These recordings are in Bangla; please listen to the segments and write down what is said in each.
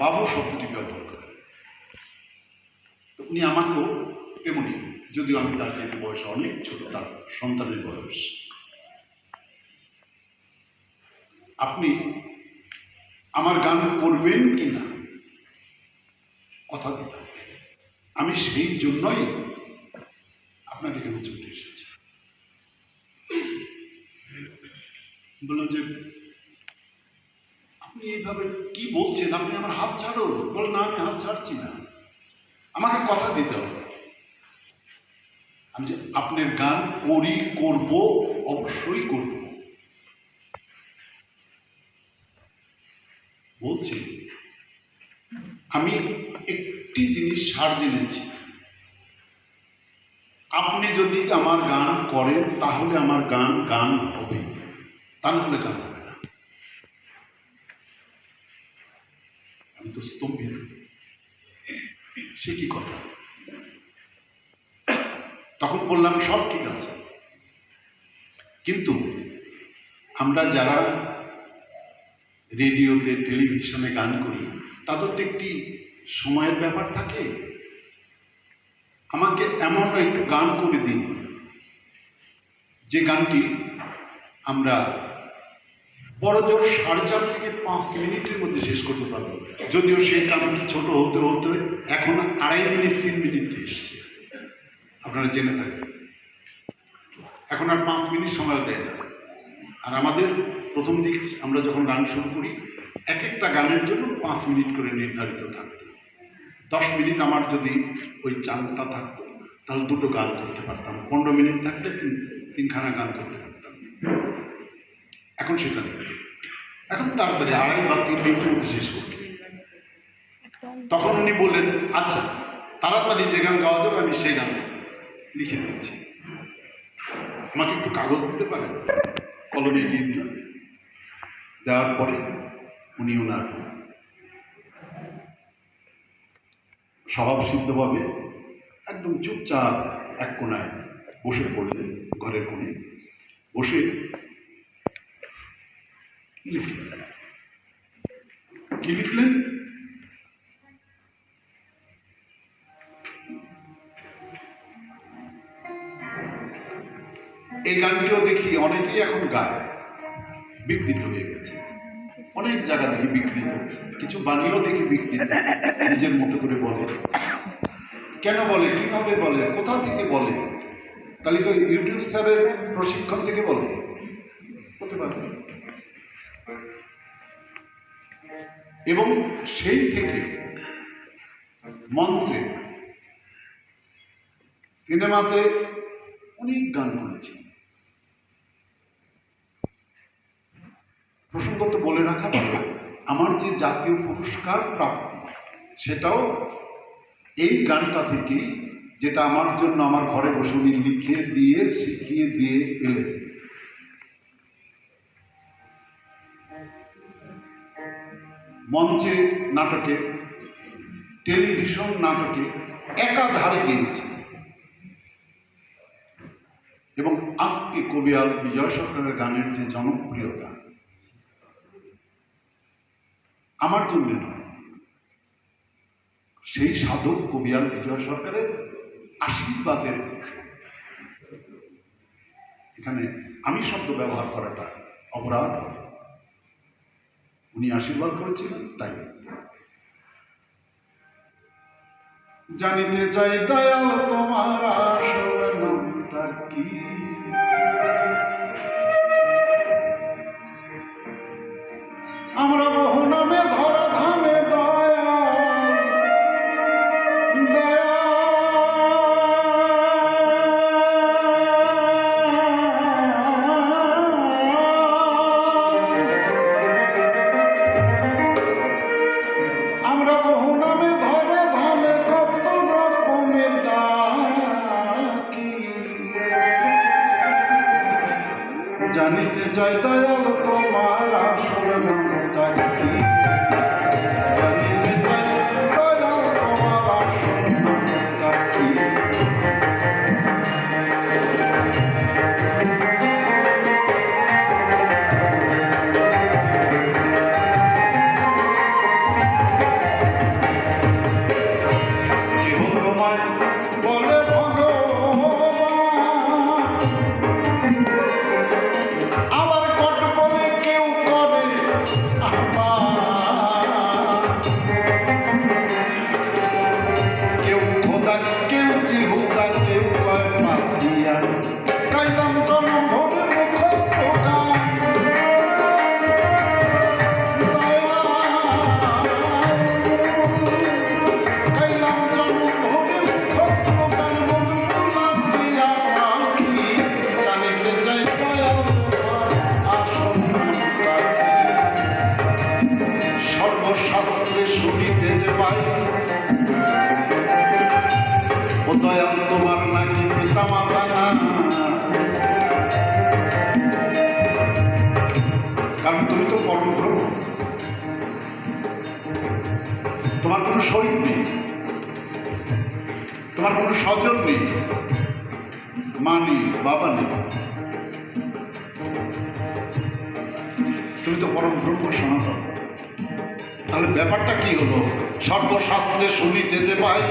বাবু শব্দটি ব্যবহার করেন উনি আমাকেও তেমনি, যদিও আমি তার চাইতে বয়স অনেক ছোট, তার সন্তানের বয়স। আপনি আমার গান করবেন কি না কথা দিতে আমি সেই জন্যই আপনার এখানে চলে এসেছি। বললাম যে আপনি এইভাবে কি বলছেন? আপনি আমার হাত ছাড়ো বল না আমি হাত ছাড়ছি না। আমাকে কথা দিতে হবে। আমি যে আপনার গান করি, করব, অবশ্যই করব। বলছি, আমি একটি জিনিস সার জেনেছি। আপনি যদি আমার গান করেন, তাহলে আমার গান গান হবে। তা না হলে গান হবে না। আমি তো স্তম্ভিত সে কি কথা? তখন বললাম, সব ঠিক আছে। কিন্তু আমরা যারা রেডিওতে, টেলিভিশনে গান করি, তাদের তো একটি সময়ের ব্যাপার থাকে। আমাকে এমন একটু গান করে দিন। যে গানটি আমরা বড় জোর সাড়ে চার থেকে পাঁচ মিনিটের মধ্যে শেষ করতে পারব। যদিও সেই গানটি ছোট হতে হতে এখন আড়াই মিনিট, তিন মিনিট এসছে। আপনারা জেনে থাকবেন। এখন আর পাঁচ মিনিট সময় দেয় না। আর আমাদের প্রথম দিক আমরা যখন গান শুরু করি, এক একটা গানের জন্য পাঁচ মিনিট করে নির্ধারিত থাকতো। দশ মিনিট আমার যদি ওই চানটা থাকতো, তাহলে দুটো গান করতে পারতাম। পনেরো মিনিট থাকলে তিন তিনখানা গান করতে পারতাম। এখন সেটা নেই। এখন তাড়াতাড়ি আড়াই বা তিন মিনিটের মধ্যে শেষ করতে তখন উনি বললেন আচ্ছা তাড়াতাড়ি যে গান গাওয়া যাবে, আমি সেই গান লিখে দিচ্ছি। আমাকে একটু কাগজ দিতে পারেন? কলমে দিয়ে দিলাম। দেওয়ার পরে উনি ওনার স্বভাবসিদ্ধভাবে একদম চুপচাপ এক কোনায় বসে পড়লেন, ঘরের কোণে। বসে কি এই গানটিও দেখি অনেকেই এখন গায়। বিকৃত হয়ে গেছে। অনেক জায়গা দেখি বিকৃত। কিছু বানিয়েও দেখি বিকৃত। নিজের মতো করে বলে। কেন বলে? কীভাবে বলে? কোথা থেকে বলে? তাহলে ইউটিউব স্যারের প্রশিক্ষণ থেকে বলে? হতে পারে। এবং সেই থেকে মঞ্চে সিনেমাতে অনেক গান করেছি প্রসঙ্গত বলে রাখা ভালো, আমার যে জাতীয় পুরস্কার প্রাপ্তি, সেটাও এই গানটা থেকেই, যেটা আমার জন্য আমার ঘরে বসে লিখে দিয়ে, শিখিয়ে দিয়ে এলেন। মঞ্চে নাটকে, টেলিভিশন নাটকে একাধারে গিয়েছি এবং আজকে কবিয়াল বিজয় সরকারের গানের যে জনপ্রিয়তা, আমার জন্য নয়, সেই সাধক কবিয়াল বিজয় সরকারের আশীর্বাদের। এখানে আমি শব্দ ব্যবহার করাটা অপরাধ। উনি আশীর্বাদ করেছিলেন তাই। জানিতে চাই দয়াল তোমার আসল নামটা কি? চাই দয়াল কোনো শরীর নেই। মা নেই, বাবা নেই। তুমি তো পরম ব্রহ্ম সনাতন। তাহলে ব্যাপারটা কি হলো? সর্বশাস্ত্রে শুনিতে যে পাই।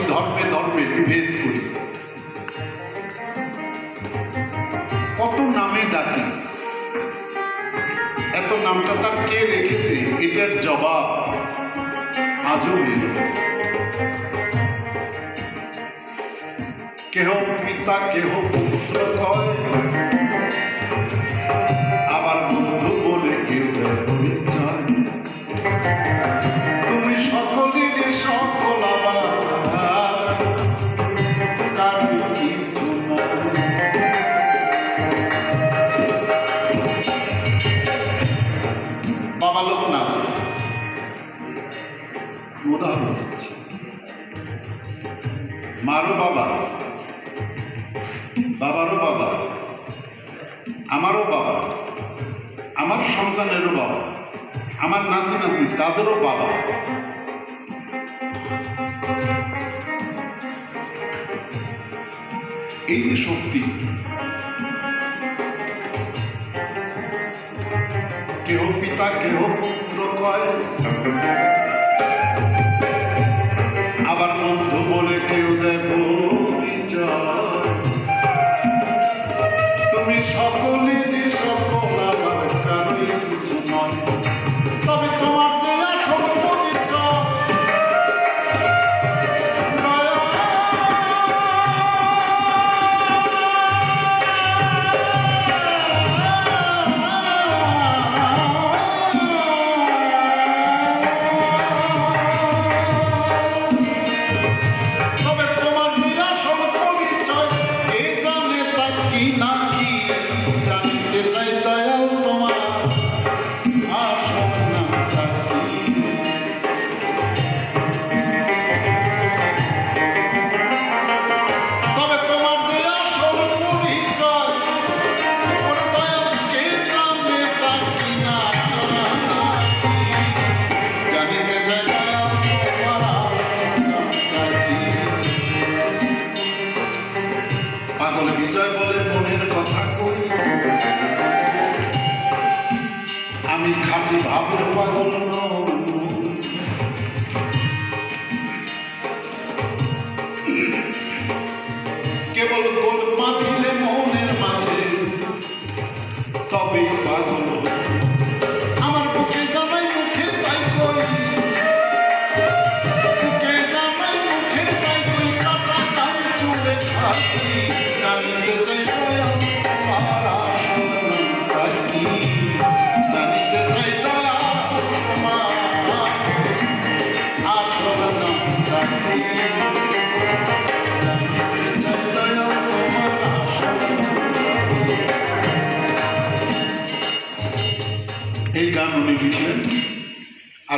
প্রতি ধর্মে ধর্মে বিভেদ করি। কত নামে ডাকি। এত নামটা তার কে রেখেছে? এটার জবাব আজও মিল কেহ পিতা, কেহ পুত্র মারও বাবা। বাবারও বাবা। আমারও বাবা। আমার সন্তানেরও বাবা। আমার নাতি নাতনি তাদেরও বাবা। এই যে শক্তি, কেহ পিতা, কেহ পুত্র কয়? তুমি সকলে না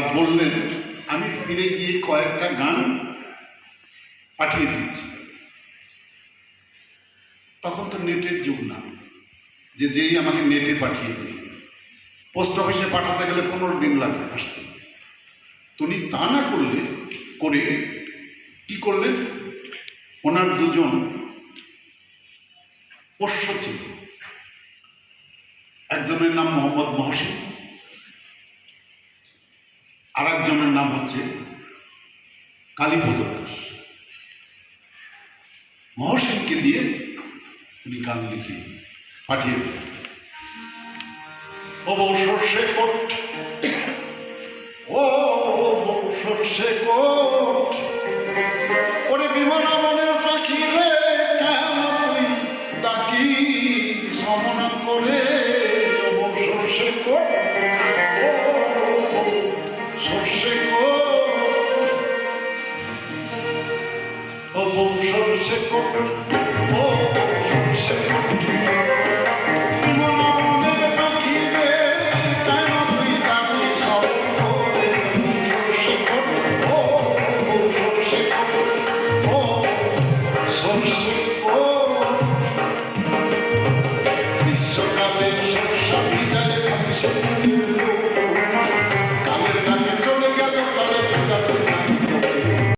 আর বললেন, আমি ফিরে গিয়ে কয়েকটা গান পাঠিয়ে দিচ্ছি। তখন তো নেটের যুগ না, যে যেই আমাকে নেটে পাঠিয়ে দিল। পোস্ট অফিসে পাঠাতে গেলে পনেরো দিন লাগে আসতে। উনি তা না করলে, করে কি করলেন? ওনার দুজন পোষ্য ছিল। একজনের নাম মোহাম্মদ মহসিন আর একজনের নাম হচ্ছে কালীপদ দাস। মহসিনকে দিয়ে তিনি গান লিখে পাঠিয়ে দিলেন। ও সর্ষে কোট। ও বউ সর্ষে কোট। ওরে বিমলা